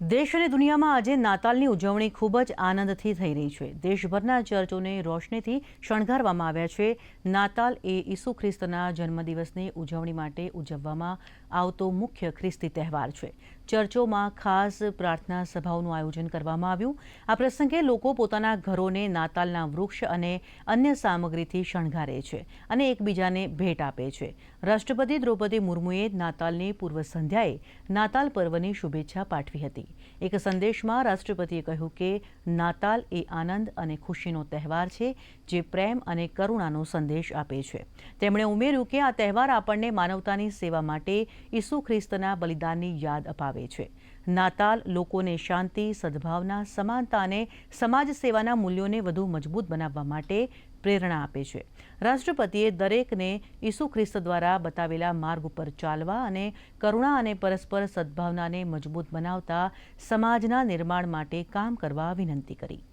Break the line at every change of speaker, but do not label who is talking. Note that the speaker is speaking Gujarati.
દેશ અને દુનિયામાં આજે નાતાલની ઉજવણી ખૂબ જ આનંદથી થઈ રહી છે. દેશભરના ચર્ચોને રોશનીથી શણગારવામાં આવ્યા છે. નાતાલ એ ઈસુ ખ્રિસ્તના જન્મદિવસની ઉજવણી માટે ઉજવવામાં આવતો મુખ્ય ખ્રિસ્તી તહેવાર છે. ચર્ચોમાં ખાસ પ્રાર્થના સભાઓનું આયોજન કરવામાં આવ્યું. આ પ્રસંગે લોકો પોતાના ઘરોને નાતાલના વૃક્ષ અને અન્ય સામગ્રીથી શણગારે છે અને એકબીજાને ભેટ આપે છે. રાષ્ટ્રપતિ દ્રૌપદી મુર્મુએ નાતાલની પૂર્વ સંધ્યાએ નાતાલ પર્વની શુભેચ્છા પાઠવી હતી. એક સંદેશમાં રાષ્ટ્રપતિએ કહ્યું કે, નાતાલ એ આનંદ અને ખુશીનો તહેવાર છે જે પ્રેમ અને કરુણાનો સંદેશ આપે છે. તેમણે ઉમેર્યું કે આ તહેવાર આપણને માનવતાની સેવા માટે ઈસુ ખ્રિસ્તના બલિદાનની યાદ અપાવે છે. નાતાલ લોકોને શાંતિ, સદભાવના, સમાનતા અને સમાજ સેવાના મૂલ્યોને વધુ મજબૂત બનાવવા માટે પ્રેરણા આપે છે. રાષ્ટ્રપતિએ દરેકને ઈસુ ખ્રિસ્ત દ્વારા બતાવેલા માર્ગ ઉપર ચાલવા અને કરુણા અને પરસ્પર સદભાવનાને મજબૂત બનાવતા સમાજના નિર્માણ માટે કામ કરવા વિનંતી કરી.